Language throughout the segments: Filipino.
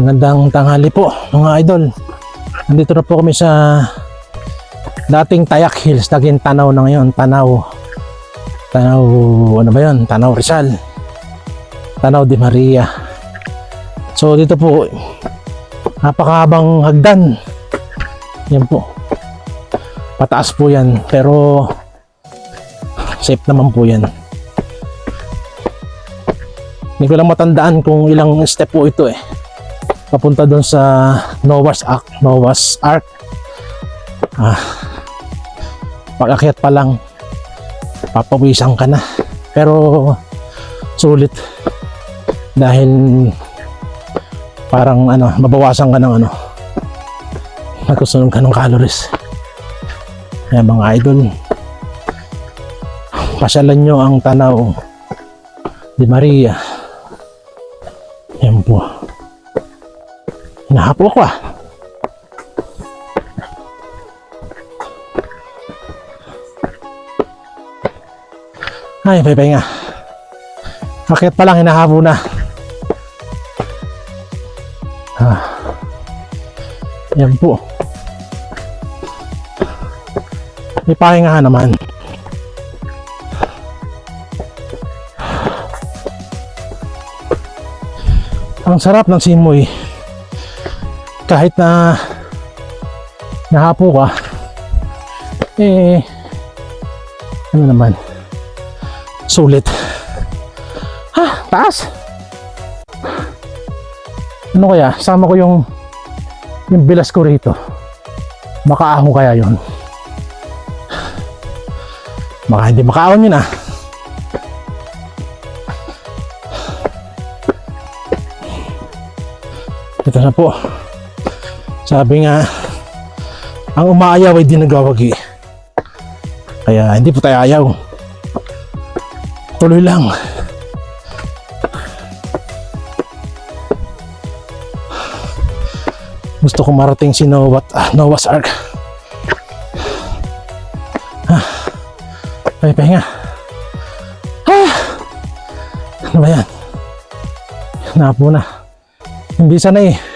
Magandang tanghali po mga idol. Nandito na po kami sa dating Tayak Hills, naging Tanaw na ngayon, Tanaw. Tanaw, ano ba yun? Tanaw Rizal. Tanaw de Maria. So dito po, napakahabang hagdan. Yan po. Pataas po yan, pero safe naman po yan. Hindi ko lang matandaan kung ilang step po ito eh papunta doon sa Noah's Ark, Noah's Ark. Ah, pag-akyat pa lang, papawisan ka na. Pero, sulit. Dahil, parang ano, mabawasan ka ng ano, magkusunod ka ng calories. Kaya mga idol, pasyalan nyo ang tanaw di Maria. Hinahapo ako ah. Ay, may pahinga. Akit pa lang, hinahapo na. Ah. Yan po. May pahinga naman. Ang sarap ng simoy kahit na nahapo ka eh ano naman? Sulit. Ha? Taas? Ano kaya? Sama ko yung yung bilas ko rito. Makaahon kaya yon baka hindi makaahon yun ah. Ito na po sabi nga, ang umaayaw ay di nagwawagi. Kaya hindi po tayo ayaw. Tuloy lang. Gusto ko marating si Noah, ah, Noah's Ark. Ah, ay, pahinga. Ah, ano ba yan? Napo na. Hindi sana eh.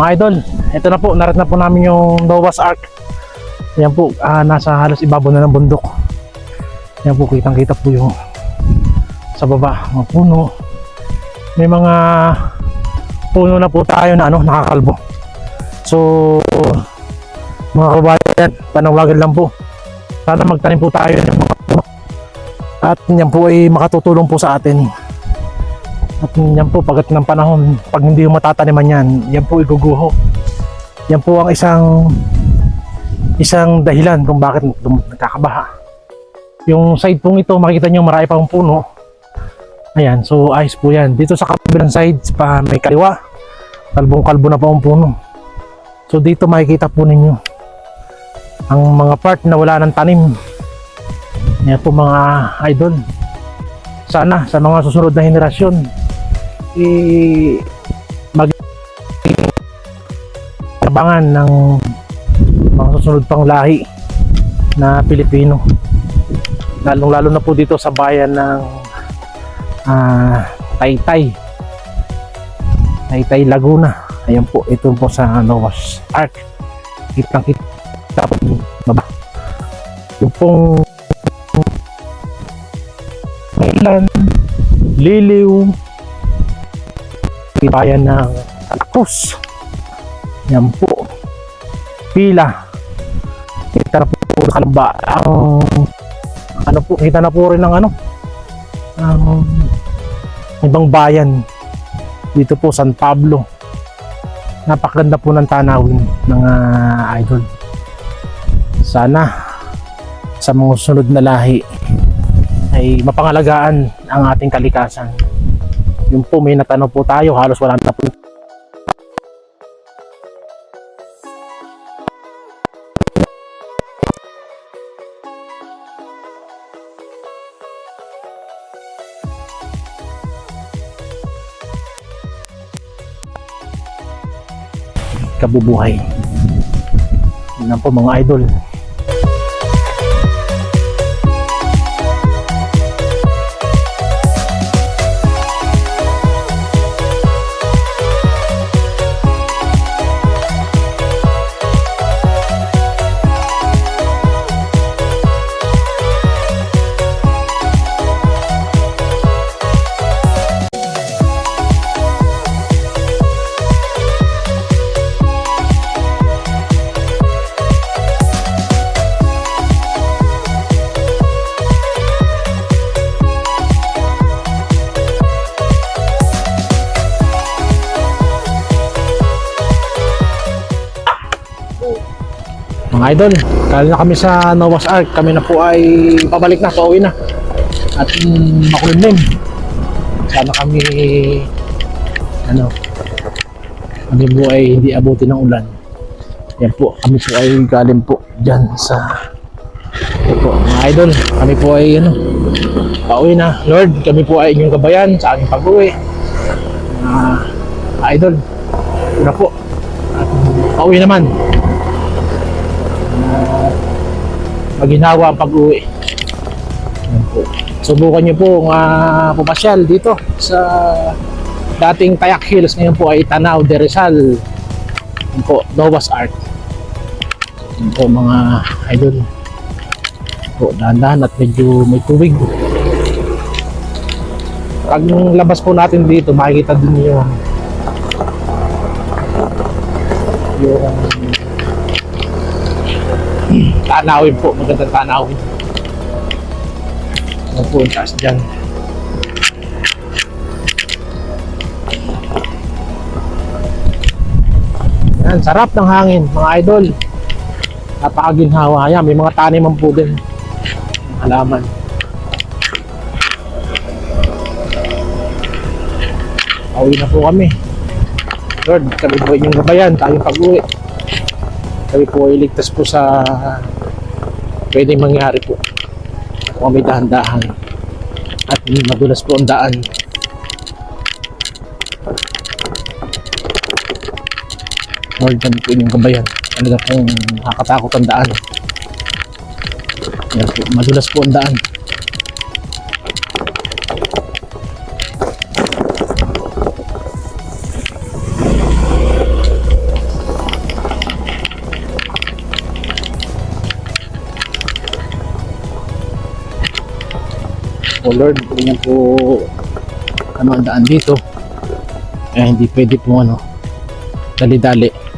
Mga idol, ito na po, narat na po namin yung Noah's Ark. Yan po, ah, nasa halos ibabaw na ng bundok. Yan po, kitang kita po yung sa baba, mga puno. May mga puno na po tayo na ano, nakakalbo. So, mga kabayan, panawagan lang po. Sana magtanim po tayo ng mga puno. At yan po ay makatutulong po sa atin. At yan po, pagkat ng panahon, pag hindi yung matataniman yan, yan po iguguho. Yan po ang isang isang dahilan kung bakit nagkakabaha. Yung side pong ito, makikita nyo marami pang puno. Ayan, so ayos po yan. Dito sa kabilang side, pa may kaliwa. Kalbong kalbo na po ang puno. So dito makikita po ninyo ang mga part na wala ng tanim. Yan po mga idol. Sana sa mga susunod na henerasyon, i mag inabangan ng mga susunod pang lahi na Pilipino. Lalong lalo na po dito sa bayan ng ah, Taytay. Taytay Laguna. Ayan po, ito po sa Noah's Ark. Kitang kita po baba. Yung pong Ilan, Liliw, bayan ng Santa. Yan po. Pila. Kita na po sa kalamba. Ang ano po, kita na po rin ng ano ang ibang bayan dito po San Pablo. Napakaganda po ng tanawin mga idol. Sana sa mga sunod na lahi ay mapangalagaan ang ating kalikasan. Yung po may natanong po tayo, halos wala na po kabubuhay. Lang po mga idol. Mga idol, kaya na kami sa Noah's Ark. Kami na po ay pabalik na, pauwi na. At mm, makulimlim. Sana kami, ano, kami po ay hindi abuti ng ulan. Yan po, kami po ay galing po dyan sa, ito po, mga idol, kami po ay, ano, pauwi na. Lord, kami po ay inyong gabayan sa aming pag-uwi. Mga idol, na po. Pauwi naman. Maginawa ang pag-uwi. Subukan nyo po uh, pumasyal dito sa dating Tayak Hills. Ngayon po ay Tanaw de Rizal. Yan po, Noah's Ark. Yan po mga idol. Yan po, dahan-dahan at medyo may tubig. Pag labas po natin dito, makikita din yung yung tanawin po, magandang tanawin. Ano po yung taas dyan. Yan, sarap ng hangin, mga idol. Napakaginhawa. Yan, may mga taniman po din. Halaman. Pauwi na po kami. Lord, kami po inyong gabayan, tayong pag-uwi kami po ay ligtas po sa pwedeng mangyari po. Kung may dahan-dahan at madulas po ang daan. Lord kami po inyong gabayan talaga pong nakakatakot ang daan. Madulas po ang daan O Lord, ganyan po ano ang daan dito. Eh, hindi pwede po ano, dali-dali.